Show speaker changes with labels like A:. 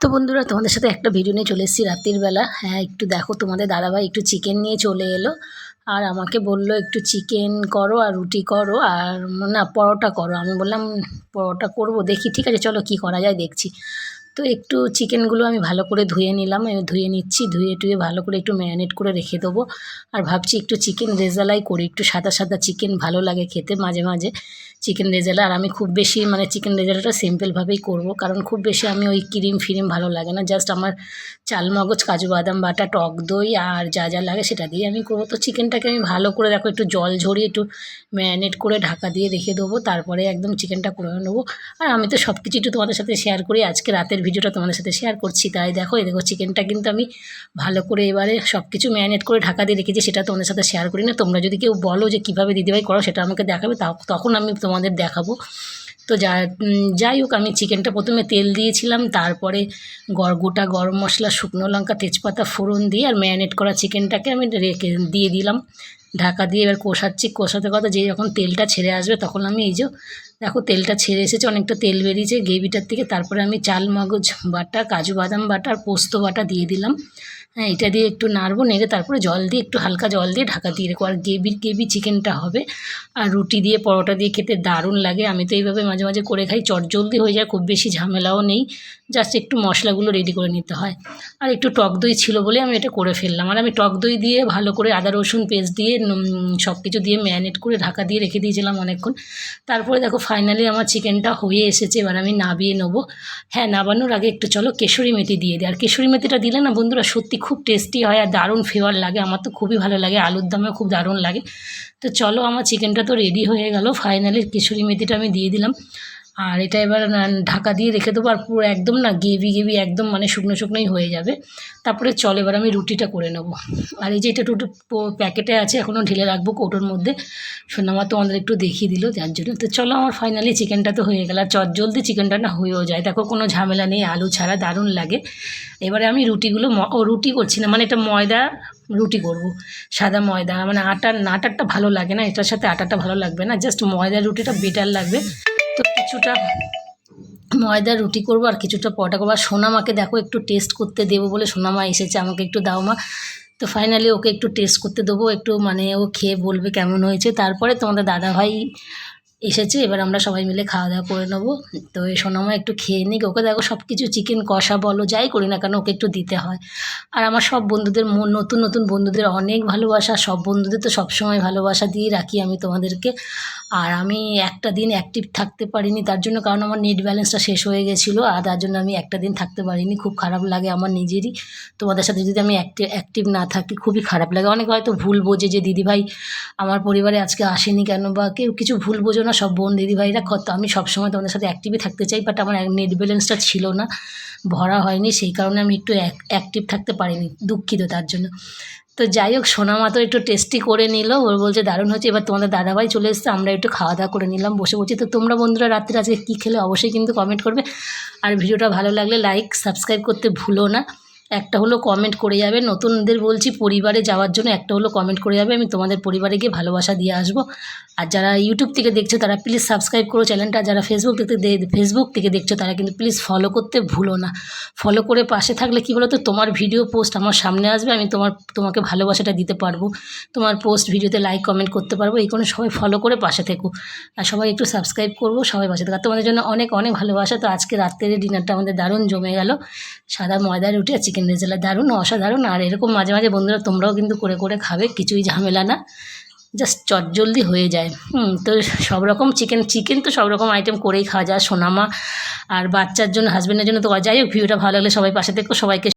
A: তো বন্ধুরা, তোমাদের সাথে একটা ভিডিও নিয়ে চলে এসেছি রাত্রির বেলা। হ্যাঁ একটু দেখো, তোমাদের দাদাভাই একটু চিকেন নিয়ে চলে এলো। আর আমাকে বলল, একটু চিকেন করো আর রুটি করো আর না, পরোটা করো। আমি বললাম, পরোটা করব, দেখি, ঠিক আছে, চলো কি করা যায়, দেখছি। তো একটু চিকেনগুলো আমি ভালো করে ধুয়ে নিলাম আমি ধুয়ে নিচ্ছি, ধুয়ে টুয়ে ভালো করে একটু ম্যারিনেট করে রেখে দেবো। আর ভাবছি একটু চিকেন রেজালাই করি, একটু সাদা সাদা চিকেন ভালো লাগে খেতে মাঝে মাঝে। চিকেন রেজালা, আর আমি খুব বেশি মানে চিকেন রেজালাটা সিম্পলভাবেই করব, কারণ খুব বেশি আমি ওই ক্রিম ফিরিম ভালো লাগে না। জাস্ট আমার চাল মগজ, কাজু বাদাম, বাটা, টক দই আর যা যা লাগে সেটা দিয়ে আমি করব। তো চিকেনটাকে আমি ভালো করে দেখো একটু জল ঝরিয়ে একটু ম্যারিনেট করে ঢাকা দিয়ে রেখে দেবো, তারপরে একদম চিকেনটা করে নেব। আর আমি তো সব কিছু একটু তোমাদের সাথে শেয়ার করি, আজকে রাতের ভিডিওটা তোমাদের সাথে শেয়ার করছি, তাই দেখো, এই দেখো চিকেনটা কিন্তু আমি ভালো করে এবারে সব কিছু ম্যারিনেট করে ঢাকা দিয়ে রেখেছি, সেটা তোমাদের সাথে শেয়ার করি না। তোমরা যদি কেউ বলো যে কীভাবে দিদিভাই করো, সেটা আমাকে দেখাবে তখন আমি তোমাদের দেখাবো। তো যা যাই হোক, আমি চিকেনটা প্রথমে তেল দিয়েছিলাম, তারপরে গোটা গরম মশলা, শুকনো লঙ্কা, তেজপাতা, ফোড়ন দিয়ে আর ম্যারিনেট করা চিকেনটাকে আমি রেখে দিয়ে দিলাম। ঢাকা দিয়ে এবার কষাচ্ছি, কষাতে কথা যে যখন তেলটা ছেড়ে আসবে, তখন আমি এই যে দেখো, তেলটা ছেড়ে এসেছে, অনেকটা তেল বেরিয়েছে, গ্রেভিটার থেকে। তারপরে আমি চাল, মগজ বাটা, কাজু বাদাম বাটা আর পোস্ত বাটা দিয়ে দিলাম। হ্যাঁ এটা দিয়ে একটু নাড়বো, নেড়ে তারপরে জল দিয়ে একটু হালকা জল দিয়ে ঢাকা দিয়ে রেখো। আর গ্রেভির গ্রেভি চিকেনটা হবে। আর রুটি দিয়ে, পরোটা দিয়ে খেতে দারুণ লাগে। আমি তো এইভাবে মাঝে মাঝে করে খাই, চটজলদি হয়ে যায়, খুব বেশি ঝামেলাও নেই। জাস্ট একটু মশলাগুলো রেডি করে নিতে হয়। আর একটু টক দই ছিল বলে আমি এটা করে ফেললাম। আর আমি টক দই দিয়ে ভালো করে আদা, রসুন পেস্ট দিয়ে সব কিছু দিয়ে ম্যারিনেট করে ঢাকা দিয়ে রেখে দিয়েছিলাম অনেকক্ষণ। তারপরে দেখো ফাইনালি আমার চিকেনটা হয়ে এসেছে, এবার আমি নাবিয়ে নেব। হ্যাঁ নাবানোর আগে একটু চলো কেশরি মেথি দিয়ে দিই। আর কেশরি মেথিটা দিলে না বন্ধুরা সত্যি খুব টেস্টি হয় আর দারুণ ফ্লেভার লাগে। আমার তো খুবই ভালো লাগে। আলুর দমে খুব দারুণ লাগে। তো চলো, আমার চিকেনটা তো রেডি হয়ে গেল। ফাইনালি কিশোরী মেথিটা আমি দিয়ে দিলাম। আর এটা এবার ঢাকা দিয়ে রেখে দেবো আর পুরো একদম না গেভি গেভি একদম মানে শুকনো শুকনোই হয়ে যাবে। তারপরে চল, এবার আমি রুটিটা করে নেব। আর এই যে এটা টুটু প্যাকেটে আছে, এখনও ঢেলে রাখব কৌটোর মধ্যে। সোনামা তো আমাদের একটু দেখিয়ে দিল, যার জন্য। তো চলো, আমার ফাইনালি চিকেনটা তো হয়ে গেল। আর চট জলদি চিকেনটা না হয়েও যায়। দেখো, কোনো ঝামেলা নেই, আলু ছাড়া দারুণ লাগে। এবারে আমি রুটিগুলো ও রুটি করছি না মানে এটা ময়দা রুটি করব। সাদা ময়দা মানে আটার, আটারটা ভালো লাগে না, এটার সাথে আটাটা ভালো লাগবে না। জাস্ট ময়দার রুটিটা বেটার লাগবে। তো কিছুটা ময়দা, রুটি করব আর কিছুটা পরোটা করব। আর সোনামাকে দেখো একটু টেস্ট করতে দেবো বলে সোনামা এসেছে, আমাকে একটু দাও মা। তো ফাইনালি ওকে একটু টেস্ট করতে দেবো, একটু মানে ও খেয়ে বলবে কেমন হয়েছে। তারপরে তোমাদের দাদাভাই এসেছে, এবার আমরা সবাই মিলে খাওয়া দাওয়া করে নেব। তো এই সোনামা একটু খেয়ে নিই ওকে দেখো সব কিছু চিকেন কষা বলো, যাই করি না কেন, ওকে একটু দিতে হয়। আর আমার সব বন্ধুদের নতুন নতুন বন্ধুদের অনেক ভালোবাসা, সব বন্ধুদের তো সবসময় ভালোবাসা দিয়ে রাখি আমি তোমাদেরকে। আর আমি একটা দিন অ্যাক্টিভ থাকতে পারিনি, তার জন্য কারণ আমার নেট ব্যালেন্সটা শেষ হয়ে গেছিল, আর তার জন্য আমি একটা দিন থাকতে পারিনি, খুব খারাপ লাগে আমার নিজেরই। তোমাদের সাথে যদি আমি অ্যাক্টিভ অ্যাক্টিভ না থাকি, খুবই খারাপ লাগে। অনেকে হয়তো ভুল বোঝে যে, দিদিভাই, আমার পরিবারে আজকে আসেনি কেন বা কেউ কিছু ভুল বোঝো না। সব বোন দিদিভাইরা কত, আমি সবসময় তোমাদের সাথে অ্যাক্টিভই থাকতে চাই বাট আমার নেট ব্যালেন্সটা ছিল না, ভরা হয়নি, সেই কারণে আমি একটু অ্যাক্টিভ থাকতে পারিনি, দুঃখিত তার জন্য। তো যাই হোক সোনা মা তো একটু টেস্টি করে নিল ওর বলছে, দারুণ হচ্ছে এবার তোমাদের দাদাভাই চলে এসছে, আমরা একটু খাওয়া দাওয়া করে নিলাম, বসে বসে তো তোমরা বন্ধুরা রাত্রে আজকে কী খেলে অবশ্যই কিন্তু কমেন্ট করবে। আর ভিডিওটা ভালো লাগলে লাইক সাবস্ক্রাইব করতে ভুলো না। একটা হলো কমেন্ট করে যাবে। নতুনদের বলছি পরিবারে যাওয়ার জন্য একটা হলো কমেন্ট করে যাবে। আমি তোমাদের পরিবারে গিয়ে ভালোবাসা দিয়ে আসব। আর যারা ইউটিউব থেকে দেখছ তারা প্লিজ সাবস্ক্রাইব করো চ্যানেলটা যারা ফেসবুক থেকে ফেসবুক থেকে দেখছ তারা কিন্তু প্লিজ ফলো করতে ভুলো না। ফলো করে পাশে থাকলে কী বলো তো তোমার ভিডিও পোস্ট আমার সামনে আসবে। আমি তোমার, তোমাকে ভালোবাসাটা দিতে পারব। তোমার পোস্ট ভিডিওতে লাইক কমেন্ট করতে পারব। এই কোনো সবাই ফলো করে পাশে থেকো। আর সবাই একটু সাবস্ক্রাইব করব, সবাই পাশে থাকো। তোমাদের জন্য অনেক অনেক ভালোবাসা। তো আজকে রাত্রের ডিনারটা আমাদের দারুণ জমে গেল। সাদা ময়দা রুটি আর চিকেন রেজালা দারুণ, অসাধারণ। আর এরকম মাঝে মাঝে বন্ধুরা তোমরাও কিন্তু করে করে খাবে, কিছুই ঝামেলা না। জাস্ট চটজলদি হয়ে যায়। হুম, তো সব রকম চিকেন চিকেন তো সব রকম আইটেম করেই খাওয়া যায়। সোনামা আর বাচ্চার জন্য হাজব্যান্ডের জন্য তো যাই হোক ভিডিওটা ভালো লাগলে সবাই পাশে দেখো সবাইকে